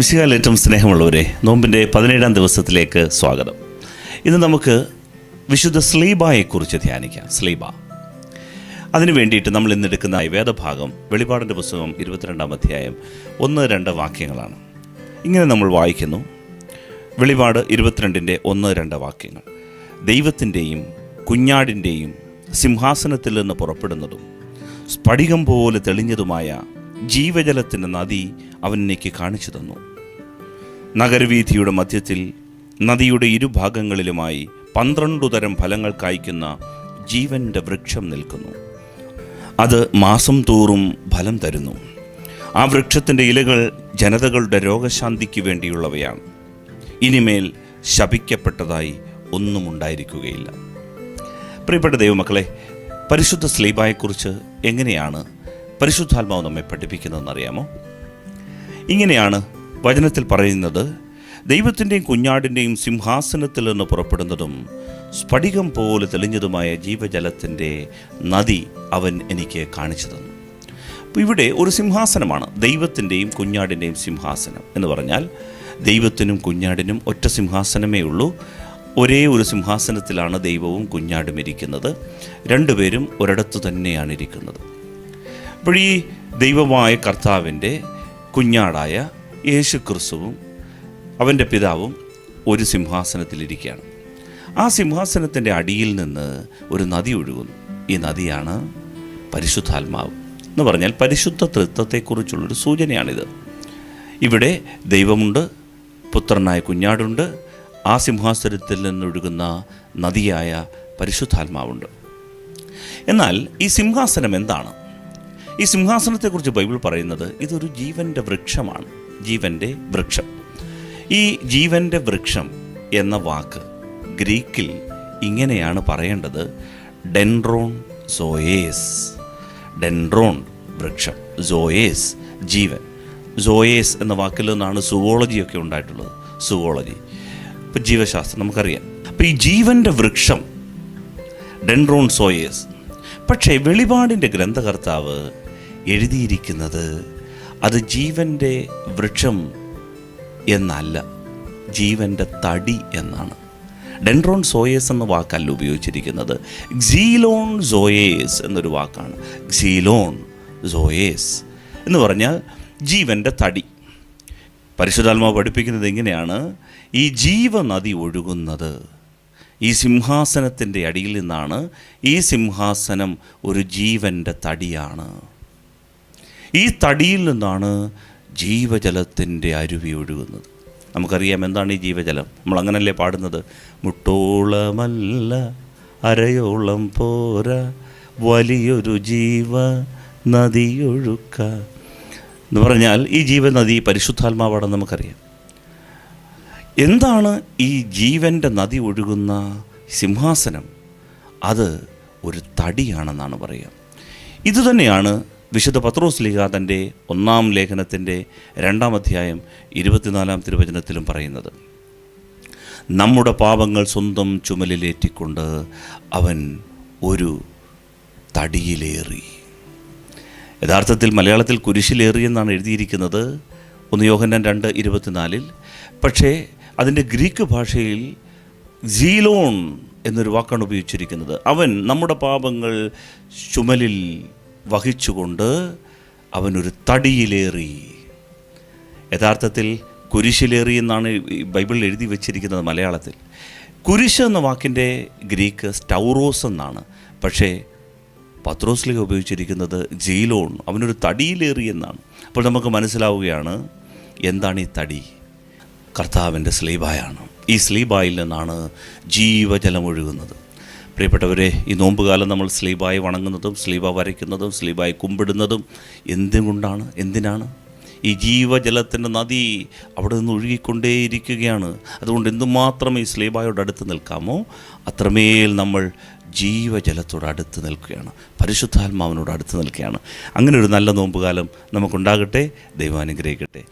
മിശികാൽ ഏറ്റവും സ്നേഹമുള്ളവരെ നോമ്പിന്റെ പതിനേഴാം ദിവസത്തിലേക്ക് സ്വാഗതം. ഇന്ന് നമുക്ക് വിശുദ്ധ സ്ലീബായെക്കുറിച്ച് ധ്യാനിക്കാം. സ്ലീബ. അതിനു വേണ്ടിയിട്ട് നമ്മൾ ഇന്നെടുക്കുന്ന വേദഭാഗം വെളിപാടിന്റെ പുസ്തകം ഇരുപത്തിരണ്ടാം അധ്യായം ഒന്ന് രണ്ട് വാക്യങ്ങളാണ്. ഇങ്ങനെ നമ്മൾ വായിക്കുന്നു. വെളിപാട് ഇരുപത്തിരണ്ടിന്റെ ഒന്ന് രണ്ട് വാക്യങ്ങൾ. ദൈവത്തിന്റെയും കുഞ്ഞാടിന്റെയും സിംഹാസനത്തിൽ നിന്ന് പുറപ്പെടുന്നതും സ്ഫടികം പോലെ തെളിഞ്ഞതുമായ ജീവജലത്തിന്റെ നദി അവനിലേക്ക് കാണിച്ചു തന്നു. നഗരവീഥിയുടെ മധ്യത്തിൽ നദിയുടെ ഇരുഭാഗങ്ങളിലുമായി പന്ത്രണ്ടു തരം ഫലങ്ങൾ കായ്ക്കുന്ന ജീവന്റെ വൃക്ഷം നിൽക്കുന്നു. അത് മാസം തോറും ഫലം തരുന്നു. ആ വൃക്ഷത്തിന്റെ ഇലകൾ ജനതകളുടെ രോഗശാന്തിക്ക് വേണ്ടിയുള്ളവയാണ്. ഇനിമേൽ ശപിക്കപ്പെട്ടതായി ഒന്നും ഉണ്ടായിരിക്കുകയില്ല. പ്രിയപ്പെട്ട ദൈവമക്കളെ പരിശുദ്ധ സ്ലീബായെക്കുറിച്ച് എങ്ങനെയാണ് പരിശുദ്ധാത്മാവ് നമ്മെ പഠിപ്പിക്കുന്നതെന്ന് അറിയാമോ ഇങ്ങനെയാണ് വചനത്തിൽ പറയുന്നത് ദൈവത്തിന്റെയും കുഞ്ഞാടിന്റെയും സിംഹാസനത്തിൽ നിന്ന് പുറപ്പെടുന്നതും സ്ഫടികം പോലെ തെളിഞ്ഞതുമായ ജീവജലത്തിന്റെ നദി അവൻ എനിക്ക് കാണിച്ചു തന്നു അപ്പോൾ ഇവിടെ ഒരു സിംഹാസനമാണ് ദൈവത്തിന്റെയും കുഞ്ഞാടിന്റെയും സിംഹാസനം എന്ന് പറഞ്ഞാൽ ദൈവത്തിനും കുഞ്ഞാടിനും ഒറ്റ സിംഹാസനമേ ഉള്ളൂ. ഒരേ ഒരു സിംഹാസനത്തിലാണ് ദൈവവും കുഞ്ഞാടും ഇരിക്കുന്നത്. രണ്ടുപേരും ഒരിടത്തു തന്നെയാണ് ഇരിക്കുന്നത്. അപ്പോൾ ദൈവമായ കർത്താവിന്റെ കുഞ്ഞാടായ യേശു ക്രിസ്തുവും അവന്റെ പിതാവും ഒരു സിംഹാസനത്തിലിരിക്കുകയാണ്. ആ സിംഹാസനത്തിന്റെ അടിയിൽ നിന്ന് ഒരു നദി ഒഴുകുന്നു. ഈ നദിയാണ് പരിശുദ്ധാത്മാവ് എന്ന് പറഞ്ഞാൽ പരിശുദ്ധ തൃത്വത്തെക്കുറിച്ചുള്ളൊരു സൂചനയാണിത്. ഇവിടെ ദൈവമുണ്ട് പുത്രനായ കുഞ്ഞാടുണ്ട് ആ സിംഹാസനത്തിൽ നിന്നൊഴുകുന്ന നദിയായ പരിശുദ്ധാത്മാവുണ്ട്. എന്നാൽ ഈ സിംഹാസനം എന്താണ്? ഈ സിംഹാസനത്തെക്കുറിച്ച് ബൈബിൾ പറയുന്നത് ഇതൊരു ജീവന്റെ വൃക്ഷമാണ്. ജീവന്റെ വൃക്ഷം. ഈ ജീവന്റെ വൃക്ഷം എന്ന വാക്ക് ഗ്രീക്കിൽ ഇങ്ങനെയാണ് പറയേണ്ടത്. ഡെൻറോൺ സോയേസ്. ഡെൻറോൺ വൃക്ഷം. സോയേസ് ജീവൻ. സോയേസ് എന്ന വാക്കിൽ നിന്നാണ് സുവോളജിയൊക്കെ ഉണ്ടായിട്ടുള്ളത്. സുവോളജി. ഇപ്പം ജീവശാസ്ത്രം നമുക്കറിയാം. അപ്പം ഈ ജീവന്റെ വൃക്ഷം ഡെൻറോൺ സോയേസ്. പക്ഷേ വെളിപാടിന്റെ ഗ്രന്ഥകർത്താവ് എഴുതിയിരിക്കുന്നത് അത് ജീവന്റെ വൃക്ഷം എന്നല്ല ജീവന്റെ തടി എന്നാണ്. ഡെൻട്രോൺ സോയേസ് എന്ന വാക്കല്ല ഉപയോഗിച്ചിരിക്കുന്നത്. ഗ്സീലോൺ സോയേസ് എന്നൊരു വാക്കാണ്. ഗ്സീലോൺ സോയേസ് എന്ന് പറഞ്ഞാൽ ജീവന്റെ തടി. പരിശുദ്ധാത്മാവ് പഠിപ്പിക്കുന്നത് എങ്ങനെയാണ്? ഈ ജീവനദി ഒഴുകുന്നത് ഈ സിംഹാസനത്തിന്റെ അടിയിൽ നിന്നാണ്. ഈ സിംഹാസനം ഒരു ജീവന്റെ തടിയാണ്. ഈ തടിയിൽ നിന്നാണ് ജീവജലത്തിന്റെ അരുവി ഒഴുകുന്നത്. നമുക്കറിയാം എന്താണ് ഈ ജീവജലം? നമ്മൾ അങ്ങനല്ലേ പാടുന്നത്? മുട്ടോളമല്ല അരയോളം പോരാ വലിയൊരു ജീവ നദിയൊഴുക്ക. എന്ന് പറഞ്ഞാൽ ഈ ജീവനദി പരിശുദ്ധാത്മാവാണെന്ന് നമുക്കറിയാം. എന്താണ് ഈ ജീവന്റെ നദി ഒഴുകുന്ന സിംഹാസനം? അത് ഒരു തടിയാണെന്നാണ് പറയുക. ഇതുതന്നെയാണ് വിശുദ്ധ പത്രോസ് ലീഗ തന്റെ ഒന്നാം ലേഖനത്തിന്റെ രണ്ടാം അധ്യായം ഇരുപത്തിനാലാം തിരുവചനത്തിലും പറയുന്നത് നമ്മുടെ പാപങ്ങൾ സ്വന്തം ചുമലിലേറ്റിക്കൊണ്ട് അവൻ ഒരു തടിയിലേറി. യഥാർത്ഥത്തിൽ മലയാളത്തിൽ കുരിശിലേറി എന്നാണ് എഴുതിയിരിക്കുന്നത് ഒന്ന് യോഹന്നാൻ രണ്ട് ഇരുപത്തിനാലിൽ. പക്ഷേ അതിന്റെ ഗ്രീക്ക് ഭാഷയിൽ ജീലോൺ എന്നൊരു വാക്കാണ് ഉപയോഗിച്ചിരിക്കുന്നത്. അവൻ നമ്മുടെ പാപങ്ങൾ ചുമലിൽ വഹിച്ചുകൊണ്ട് അവനൊരു തടിയിലേറി. യഥാർത്ഥത്തിൽ കുരിശിലേറി എന്നാണ് ബൈബിളിൽ എഴുതി വെച്ചിരിക്കുന്നത് മലയാളത്തിൽ. കുരിശ് എന്ന വാക്കിന്റെ ഗ്രീക്ക് സ്റ്റൗറോസ് എന്നാണ്. പക്ഷേ പത്രോസ്ലിക ഉപയോഗിച്ചിരിക്കുന്നത് ജയിലോൺ അവനൊരു തടിയിലേറി എന്നാണ്. അപ്പോൾ നമുക്ക് മനസ്സിലാവുകയാണ് എന്താണ് ഈ തടി? കർത്താവിന്റെ സ്ലീബായാണ്. ഈ സ്ലീബായിൽ നിന്നാണ് ജീവജലം ഒഴുകുന്നത്. പ്രിയപ്പെട്ടവരെ ഈ നോമ്പുകാലം നമ്മൾ സ്ലീബായി വണങ്ങുന്നതും സ്ലീബ വരയ്ക്കുന്നതും സ്ലീബായി കുമ്പിടുന്നതും എന്തുകൊണ്ടാണ് എന്തിനാണ്? ഈ ജീവജലത്തിന്റെ നദി അവിടെ നിന്ന് ഒഴുകിക്കൊണ്ടേയിരിക്കുകയാണ്. അതുകൊണ്ട് എന്തുമാത്രം ഈ സ്ലീബായോട് അടുത്ത് നിൽക്കാമോ അത്രമേൽ നമ്മൾ ജീവജലത്തോട് അടുത്ത് നിൽക്കുകയാണ്. പരിശുദ്ധാത്മാവിനോട് അടുത്ത് നിൽക്കുകയാണ്. അങ്ങനെ ഒരു നല്ല നോമ്പുകാലം നമുക്കുണ്ടാകട്ടെ. ദൈവം അനുഗ്രഹിക്കട്ടെ